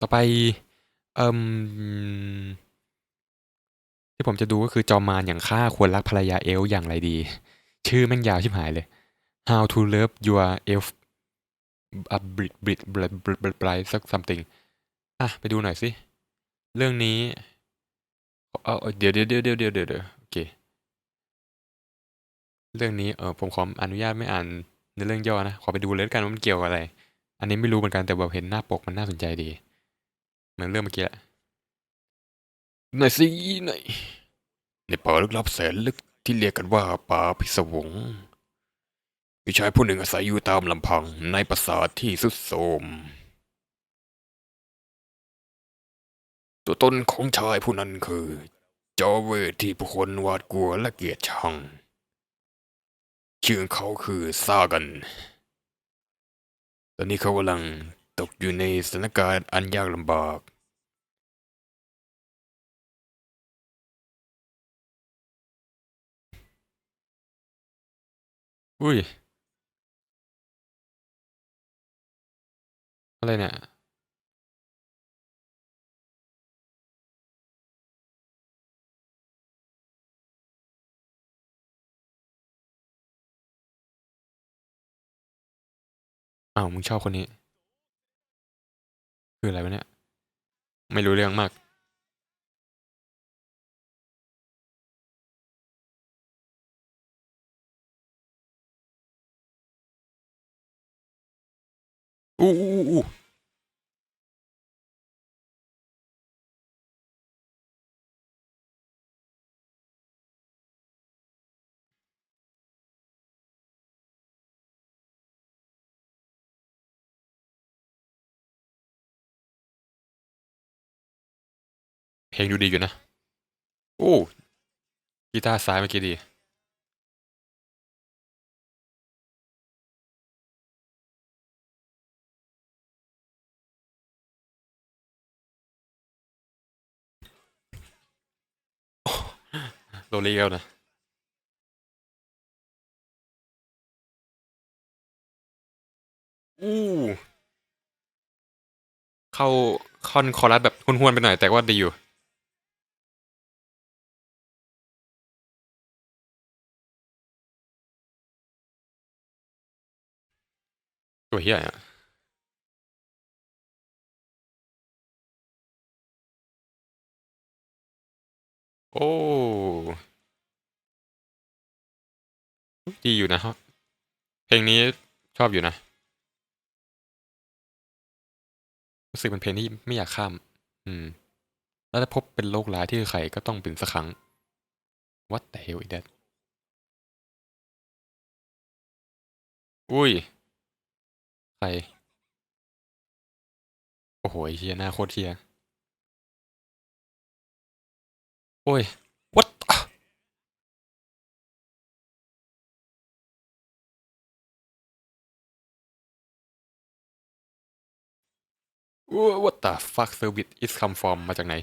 ต่อไป เอ่ม ที่ผมจะดูก็คือจอมมารอย่างข้าควรรักภรรยาเอลฟ์อย่างไรดี ชื่อแม่งยาวชิบหายเลย How to love your elf a brit brit brit brit brit brit สัก something อะ ไปดูหน่อยสิ เรื่องนี้เอาเอเดี๋ยวเดี๋ยวเดี๋ยวเดี๋ยวเดี๋ยวเดี๋ยวโอเค เรื่องนี้เออผมขออนุญาตไม่อ่านในเรื่องย่อนะ ขอไปดูเลยล้วกันว่ามันเกี่ยวกับอะไร อันนี้ไม่รู้เหมือนกันแต่แบบเห็นหน้าปกมันน่าสนใจดี เหมือนเรื่องเมื่อกี้แหละหน่อยสิหน่อยในป่าลึกลับแสนลึกที่เรียกกันว่าป่าพิศวง มีชายผู้หนึ่งอาศัยอยู่ตามลำพังในปราสาทที่สุดโทรมตัวตนของชายผู้นั้นคือ จอเวทที่ผู้คนหวาดกลัวและเกลียดชัง ชื่อเขาคือซากัน ตอนนี้เขากำลัง ตกอยู่ในสถานการณ์อันยากลำบากอุ้ย อะไรเนี่ย อ้าว มึงชอบคนนี้ คืออะไรวะเนี่ย ไม่รู้เรื่องมาก อู้อู้อู้ เพลงดูดีอยู่นะ โอ้กีตาร์ซ้ายเมื่อกี้ดี โรลีเอลนะอู้เข้าคอนคอรัสแบบห้วนๆไปหน่อยแต่ว่าดีอยู่ ตัวเฮียอะโอ้ดีอยู่นะครับเพลงนี้ชอบอยู่นะ รู้สึกเป็นเพลงที่ไม่อยากข้าม อืม แล้วถ้าพบเป็นโรคร้ายที่ใครก็ต้องเป็นสักครั้ง What the hell is that อุ้ย โอ้โหเฮียหน้าโคตรเฮียโอ้ย what อะ what the fuck service is come from มาจากไหน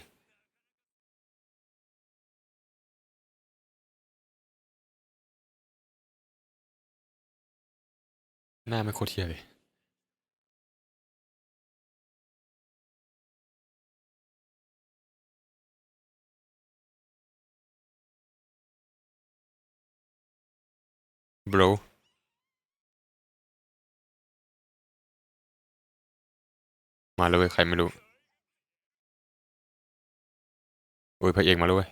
หน้าไม่โคตรเทียเลย bro มาเลยเว้ยใครไม่รู้ โอ้ยพระเอกมาเลยเว้ย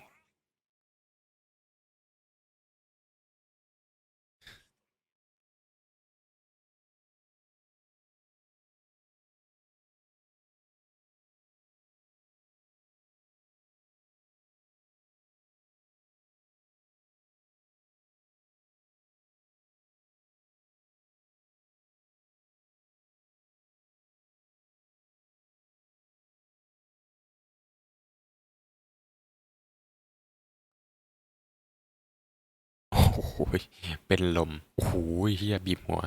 โอ้โหยเป็นลม โอ้โหยเฮียบีบหัว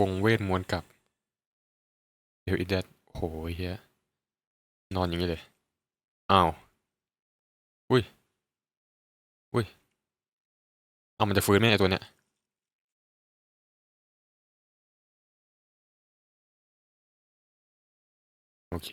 วงเวทม้วนกลับเดี๋ยวอีเดดโอ้โหเฮียนอนอย่างนี้เลย อ้าว อุ้ย อุ้ย เอามันจะฟื้นไหมไอตัวเนี้ยโอเค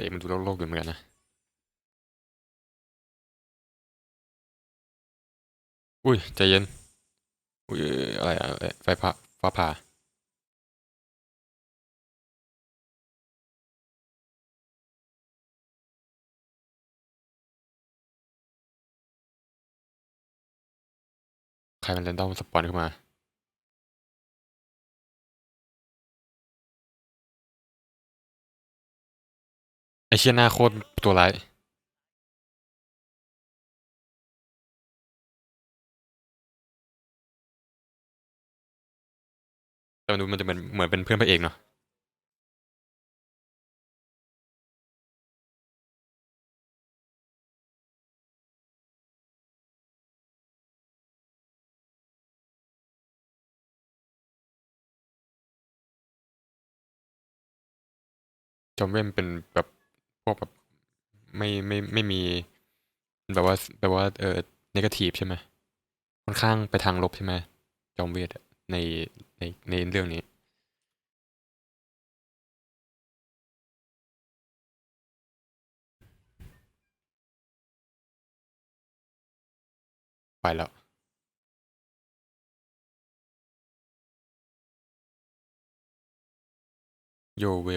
เอกมันดูโลกๆอยู่เหมือนกันนะอุ้ยใจเย็น อุ้ยอะไรอะไฟผ่าฟ้าผ่าใครมันแรนดอมสปอนเข้ามา ไอเชี่ยหน้าโคตรตัวร้ายแต่มันดูมันจะเหมือนเหมือนเป็นเพื่อนพระเอกเนาะจอมเว้นเป็นแบบ วกแบบไม่ไม่ไม่มี แบบว่าแบบว่าเออเนกาทีฟใช่ไหมค่อนข้างไปทางลบใช่ไหมจอมเวทในในในเรื่องนี้ไปแล้วโยเว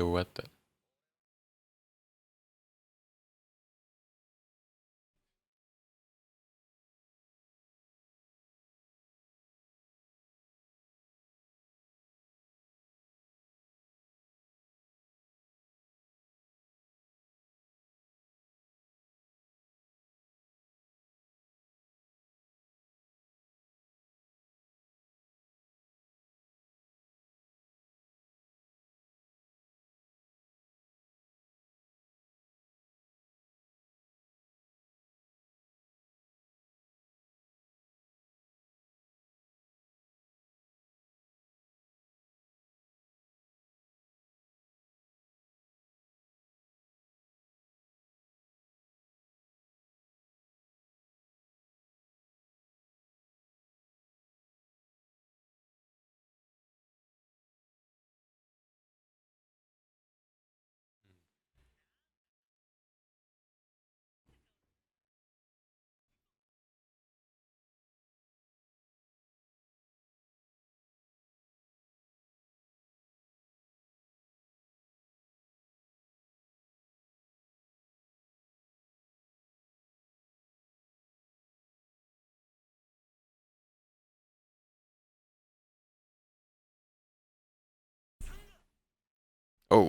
อ้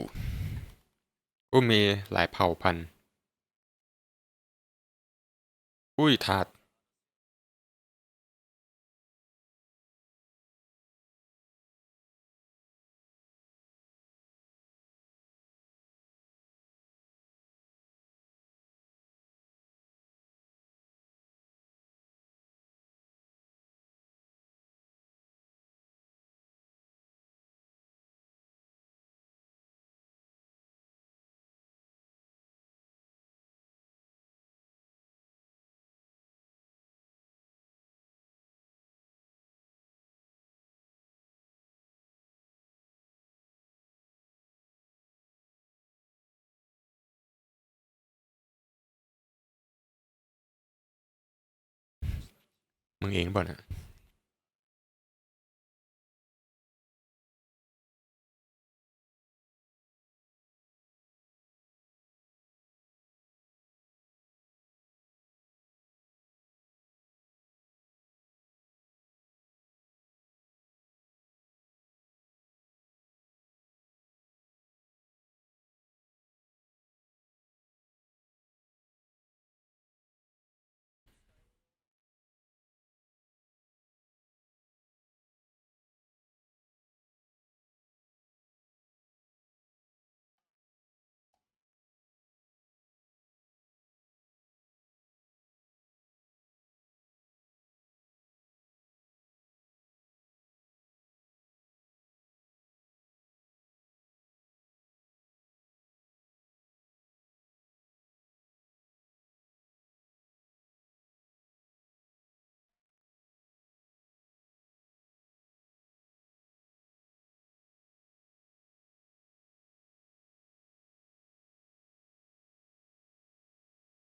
โอ้มีหลายเผ่าพันธุ์ อุ้ยถาด มึงเองป่ะเนี่ย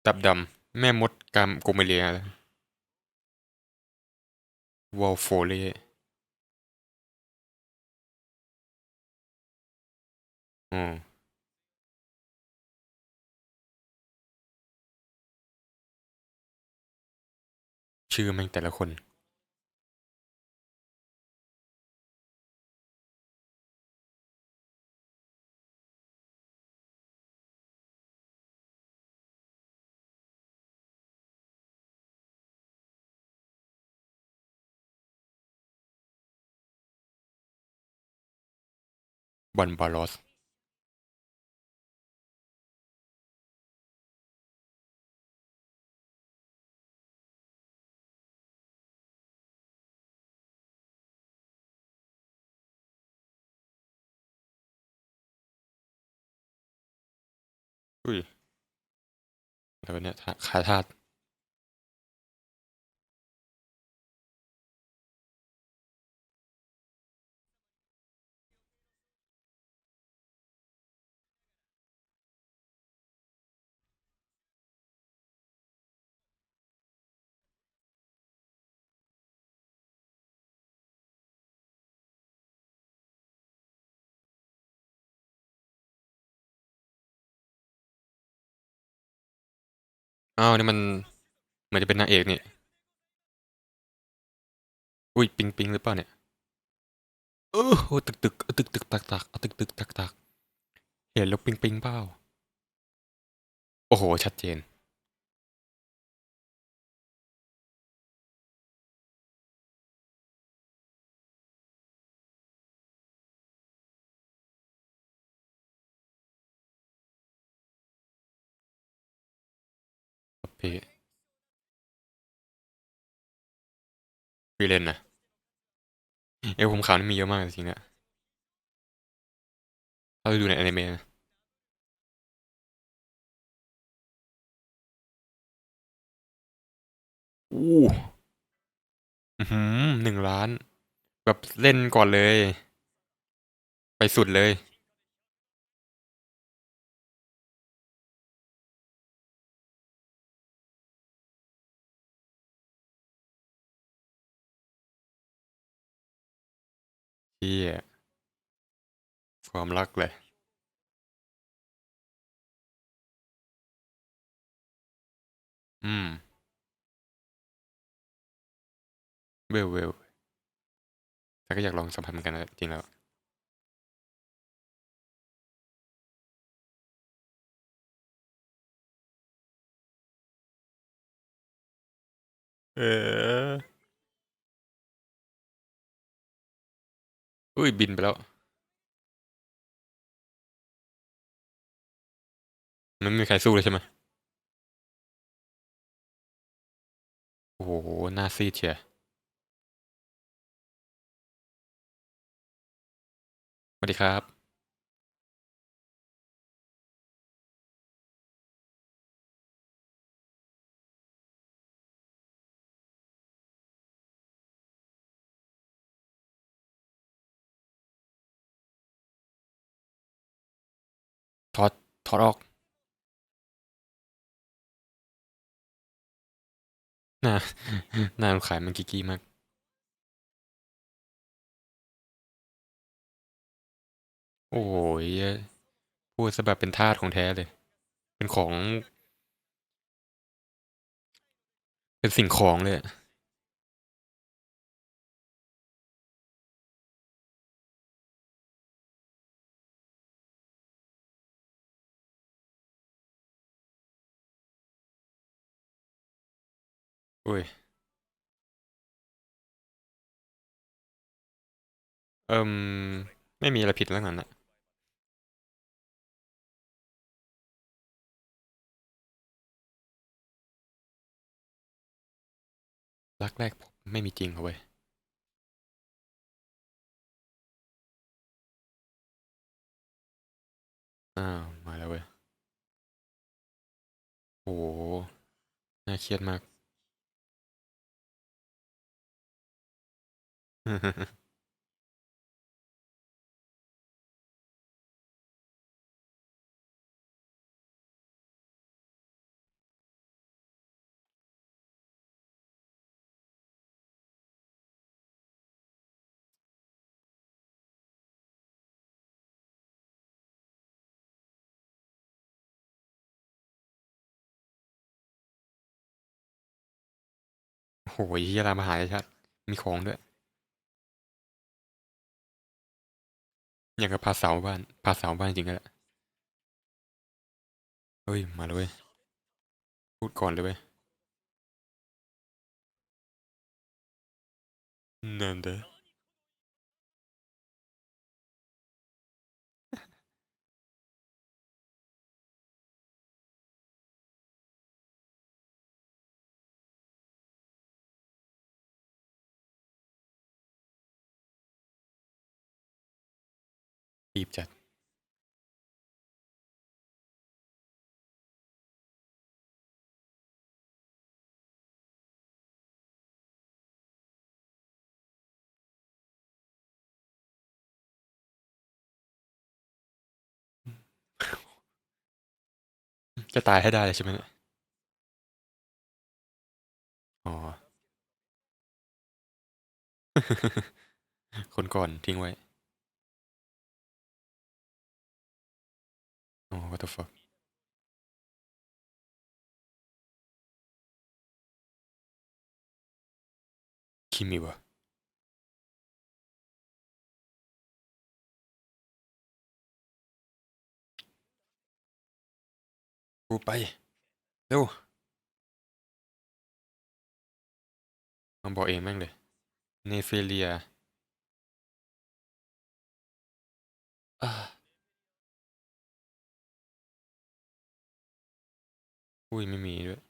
ดับดำ แม่มดกามโกเมเลียวอลโฟเล่อ๋อชื่อแม่งแต่ละคน บอลบาลอสอุ้ยแล้วเนี่ยทาขาท อ้าวนี่มันเหมือนจะเป็นนางเอกนี่ อุ้ยปิงปิงหรือเปล่าเนี่ยเออโอ้ตึกตึกตึกตึกตักตักเอาตึกตึกตักตักเห็นแล้วปิงปิงเปล่าโอ้โห ชัดเจน ฟรีเลนนะเอวผมขาวนี่มีเยอะมากจริงๆนะถ้าไปดูในอนิเมะนะอู้อือหือหนึ่งล้าน แบบเล่นก่อนเลย ไปสุดเลย ที่ความรักเลยอืม เวลเวลแต่ก็อยากลองสัมผัสเหมือนกันนะจริงแล้ว เออ อุ้ย บินไปแล้ว มันไม่มีใครสู้เลยใช่ไหมโอ้โหหน้าซีดเชียสวัสดีครับ ถอดออกน้าน้าขายมันกิกี้มาก โอ้ยพูดซะแบบเป็นทาสของแท้เลย เป็นของ เป็นสิ่งของเลยอะ อุ้ย เอิ่มไม่มีอะไรผิดเรื่องนั้นอะรักแรกพบไม่มีจริงเหรอเว้ยอ้าว มาแล้วเว้ยโอ้โหน่าเครียดมาก โอ้ยฮเหี้ย ร้านมหาชัดมีของด้วย อย่างกับพาเสาบ้านพาเสาบ้านจริงก็แหละเฮ้ย มาเลยพูดก่อนเลยเว้ยนั่นเด้อ รีบจัด จะตายให้ได้เลยใช่ไหมเนี่ยอ๋อ คนก่อนทิ้งไว้ อ๋อ what the fuck คิมิวะกูไปเร็วมาบอกเองแม่งเลย เนเฟเลียอ่า อุ้ยไม่มีด้วย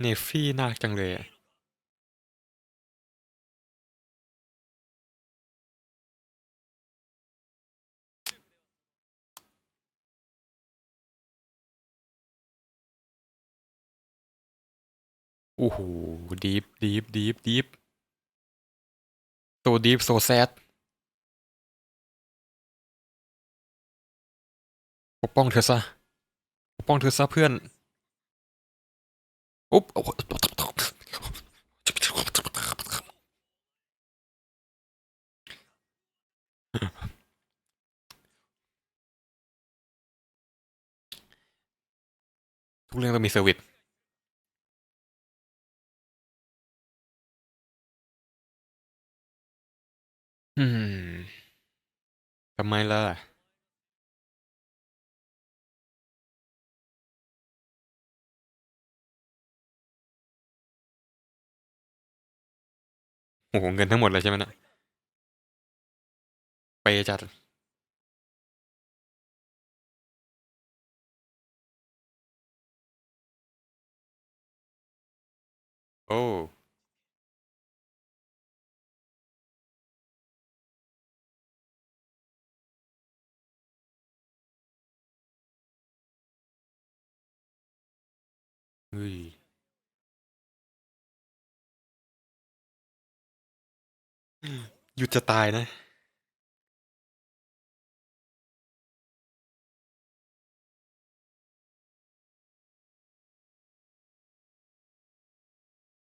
เนฟี่น่ากจังเลยอะโอ้โหดีฟดีฟดีฟดีฟโซดีฟโซแซดปกป้องเธอซะ ป้องเธอซะเพื่อนอุ๊บทุกเรื่องต้องมีเซอร์วิสอืมทำไมล่ะ โอ้โหเงินทั้งหมดเลยใช่ไหมเนะไปจัด โอ้ เฮ้ย หยุดจะตายนะ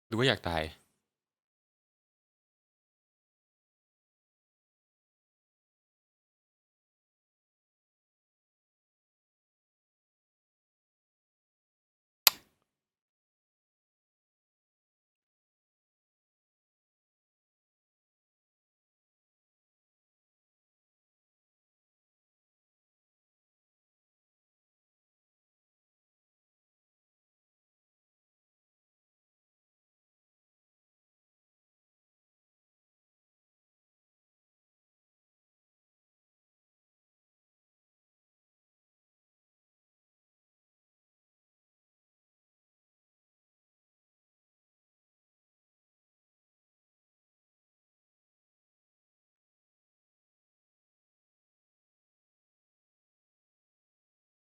หรือว่าอยากตาย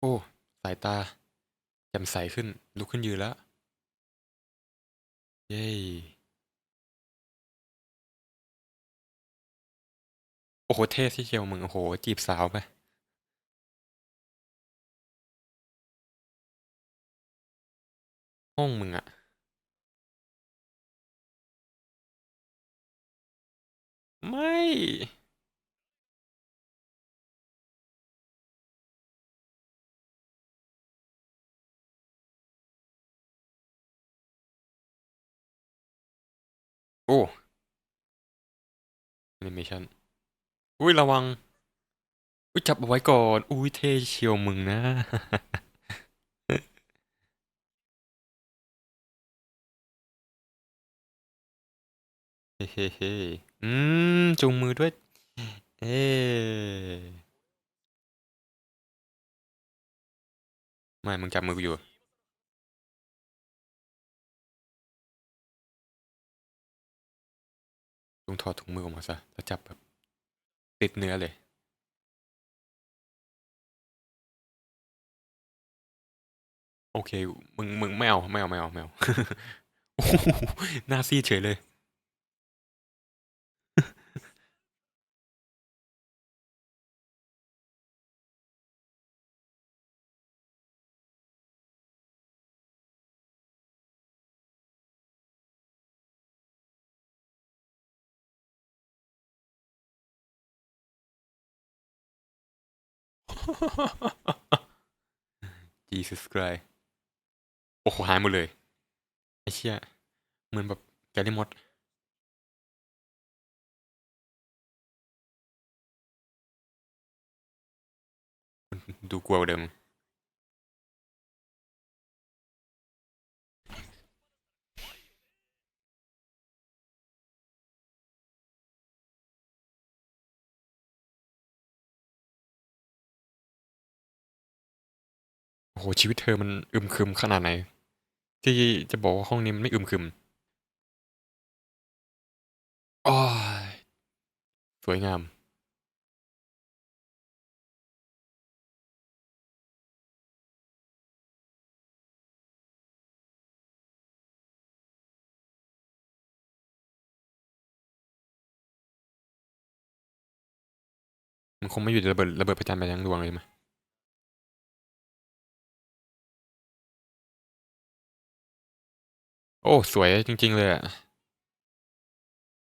โอ้ สายตาแจ่มใสขึ้น ลุกขึ้นยืนแล้ว เย้ โอ้โห เท่ที่เชียวมึง โอ้โห จีบสาวไป ห้องมึงอะไม่ โอ้แอนิเมชันอุ้ยระวัง อุ้ยจับเอาไว้ก่อน อุ้ยเท่เชียวมึงนะ เฮ้เฮ้เฮ้อืมจูงมือด้วย เอ๊ไม่ มึงจับมือกูอยู่ ลุงถอดถุงมือออกมาซะแล้วจับแบบติดเนื้อเลย โอเค มึงมึงไม่เอาไม่เอาไม่เอาไม่เอาโอ้โหหน้าซีดเฉยเลย Jesus Christ โอ้โหหายหมดเลย ไอ้เชี่ยเหมือนแบบแกลิมดดูกลัวเดิม โอ้โหชีวิตเธอมันอึมครึมขนาดไหน ที่จะบอกว่าห้องนี้มันไม่อึมครึมอ้ายสวยงาม มันคงไม่อยู่ระเบิดระเบิดประจันไปทั้งดวงเลยมั้ย โอ้ สวยจริง ๆ เลยอะ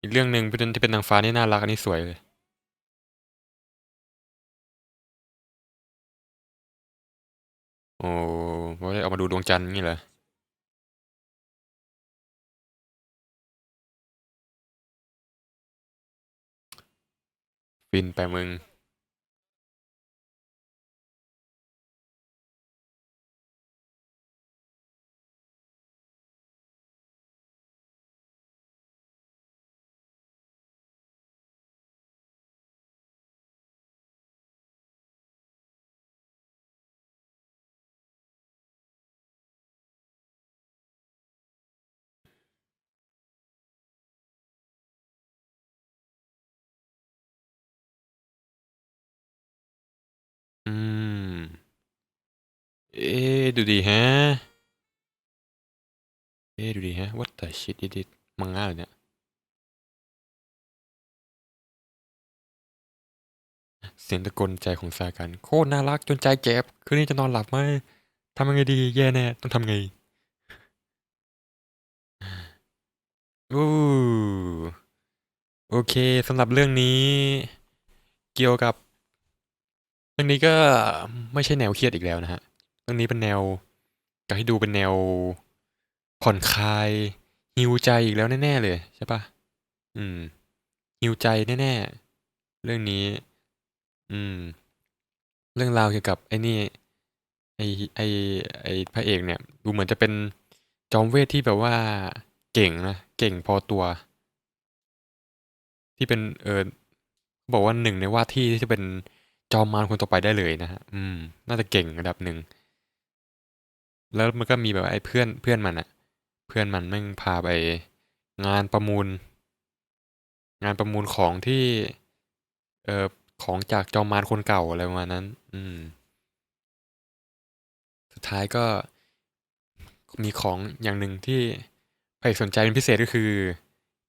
อีกเรื่องหนึ่งเป็นที่เป็นนางฟ้านี่น่ารักอันนี้สวยเลย โอ้ว่าได้ออกมาดูดวงจันทร์งี้เหรอฟินไปมึงะดูดีฮะเอ๊ะดูดีฮะ what the shit is it มังงะเหรอเนี่ยเสียงตะโกนใจของซากัน โคตรน่ารักจนใจเจ็บ คืนนี้จะนอนหลับไหมทำยังไงดี แย่แน่ ต้องทำไงอู้โอเคสำหรับเรื่องนี้ เกี่ยวกับ เรื่องนี้ก็ไม่ใช่แนวเครียดอีกแล้วนะฮะ รื่องนี้เป็นแนวอยากให้ดูเป็นแนวผ่อนคลายฮิวใจอีกแล้วแน่ๆเลยใช่ปะอืมฮิวใจแน่ๆ เรื่องนี้ อืม เรื่องราวเกี่ยวกับไอ้นี่ ไอ้ไอ้ไอ้พระเอกเนี่ย ดูเหมือนจะเป็นจอมเวทที่แบบว่า เก่งนะเก่งพอตัว ที่เป็นเออบอกว่าหนึ่งในว่าที่ที่จะเป็นจอมมารคนต่อไปได้เลยนะฮะ อืม น่าจะเก่งระดับหนึ่ง แล้วมันก็มีแบบไอ้เพื่อนเพื่อนมันอะเพื่อนมันแม่งพาไปงานประมูล งานประมูลของที่เอ่อของจากจอมมารคนเก่าอะไรประมาณนั้น อืม สุดท้ายก็มีของอย่างหนึ่งที่พรสนใจเป็นพิเศษก็คือ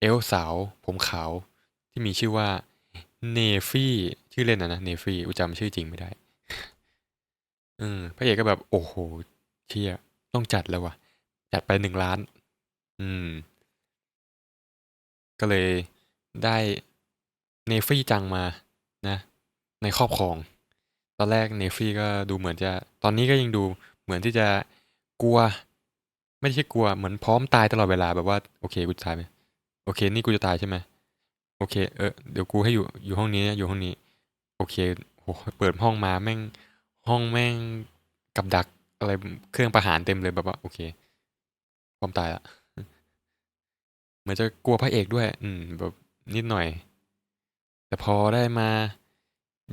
เอลสาว ผมขาว ที่มีชื่อว่าเนฟี่ชื่อเล่นนะนะเนฟี่อุจำชื่อจริงไม่ได้ อืมพระเอกก็แบบ โอ้โห เชี่ยต้องจัดแล้ววะจัดไปหนึ่งล้าน อืม ก็เลยได้เนฟี่จังมานะ ในครอบครอง ตอนแรกเนฟี่ก็ดูเหมือนจะ ตอนนี้ก็ยังดูเหมือนที่จะกลัว ไม่ใช่กลัวเหมือนพร้อมตายตลอดเวลาแบบว่าโอเคกูตายไหมโอเค นี่กูจะตายใช่ไหมโอเค เออเดี๋ยวกูให้อยู่อยู่ห้องนี้นะอยู่ห้องนี้ โอเคโหเปิดห้องมาแม่งห้องแม่งกับดัก อะไรเครื่องประหารเต็มเลยแบบว่าโอเคพร้อมตายละเหมือนจะกลัวพระเอกด้วย อืม แบบนิดหน่อย แต่พอได้มา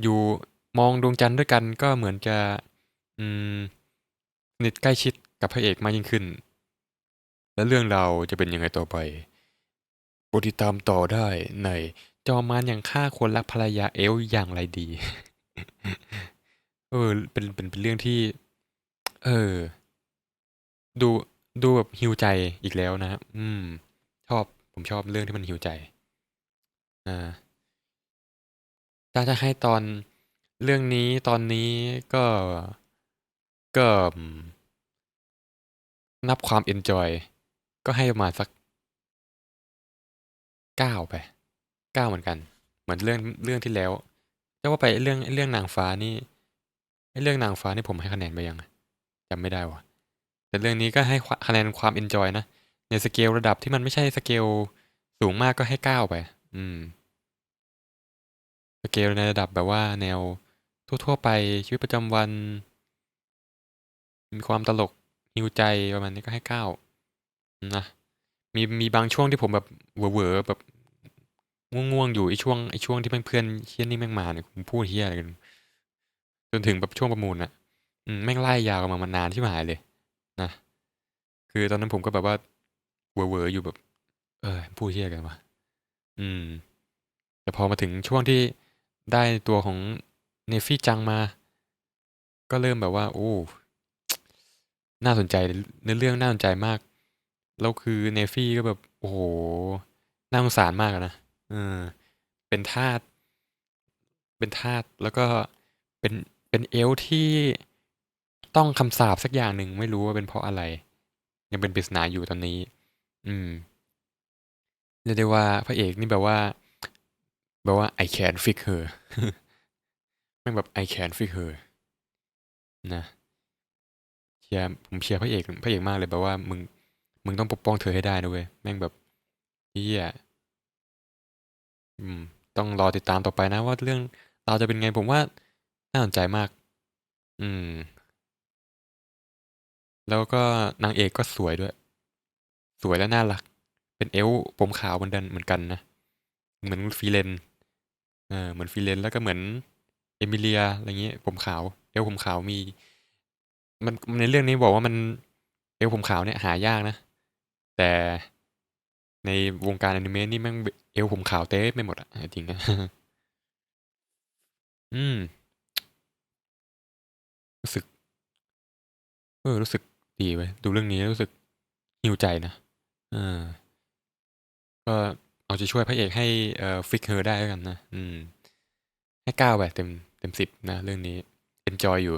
อยู่มองดวงจันทร์ด้วยกันก็เหมือนจะ อืมนิทใกล้ชิดกับพระเอกมากยิ่งขึ้น และเรื่องเราจะเป็นยังไงต่อไปปรดติดตามต่อได้ในจอมารอย่างฆ่าคนรักภรรยาเอลอย่างไรดี เออเป็นเป็นเป็นเรื่องที่ เออ ดู ดูแบบฮิวใจอีกแล้วนะอืม ชอบ ผมชอบเรื่องที่มันฮิวใจ อ่า ถ้าจะให้ตอนเรื่องนี้ตอนนี้ก็ ก็อืมนับความเอนจอย ก็ให้ประมาณสักเก้าไปเก้าเหมือนกัน เหมือนเรื่องเรื่องที่แล้วจะว่าไปเรื่องเรื่องนางฟ้านี่ไอ้เรื่องนางฟ้านี่ผมให้คะแนนไปยังอะ จำไม่ได้ว่ะ แต่เรื่องนี้ก็ให้คะแนนความเอนจอยนะ ในสเกลระดับที่มันไม่ใช่สเกลสูงมากก็ให้เก้าไป อืม สเกลในระดับแบบว่าแนวทั่วๆไปชีวิตประจำวัน มีความตลกฮิวใจประมาณนี้ก็ให้เก้านะมีมีบางช่วงที่ผมแบบเหวอๆแบบง่วงๆอยู่ไอช่วงไอช่วงที่เพื่อนๆเฮี้ยนี่แม่งมาเนี่ยผมพูดเฮี้ยอะไรกัน จนถึงแบบช่วงประมูลนะ อืม แม่งไล่ยาวกันมามานานที่หายเลย นะ คือตอนนั้นผมก็แบบว่าเหวอๆอยู่แบบ เออพูดเฮี้ยกันวะอืม แต่พอมาถึงช่วงที่ได้ตัวของเนฟี่จังมา ก็เริ่มแบบว่า โอ้ น่าสนใจเนื้อเรื่องน่าสนใจมาก แล้วคือเนฟี่ก็แบบ โอ้โห น่าสงสารมากนะเออ เป็นทาสเป็นทาสแล้วก็เป็นเป็นเอลที่ ต้องคำสาปสักอย่างหนึ่งไม่รู้ว่าเป็นเพราะอะไร ยังเป็นปริศนาอยู่ตอนนี้ อืมเรียกได้ว่าพระเอกนี่แบบว่า แบบว่า I can fix her แม่งแบบ I can fix her นะเชียร์ผมเชียร์พระเอกพระเอกมากเลยแบบว่ามึง มึงต้องปกป้องเธอให้ได้นะเว้ยแม่งแบบเฮียอืม ต้องรอติดตามต่อไปนะว่าเรื่องเราวจะเป็นไงผมว่าน่าสนใจมาก อืม แล้วก็นางเอกก็สวยด้วย สวยและน่ารัก เป็นเอลฟ์ผมขาวเหมือนกันเหมือนกันนะ เหมือนฟีเลนเออเหมือนฟีเลนแล้วก็เหมือนเอมิเลียอะไรเงี้ยผมขาว เอลฟ์ผมขาวมี มันในเรื่องนี้บอกว่ามันเอลฟ์ผมขาวเนี่ยหายากนะ แต่ในวงการอนิเมะนี่แม่งเอลผมขาวเต้ไม่หมดอะจริงนะอืม รู้สึก เออ รู้สึก ดีเว้ยดูเรื่องนี้รู้สึกหิวใจนะอ่าก็เอาจจช่วยพระเอกให้เอ่อฟิกเฮอร์ได้แล้วกันนะ อืม ให้เก้าไปเต็มเต็มสิบนะ เรื่องนี้เอนจอยอยู่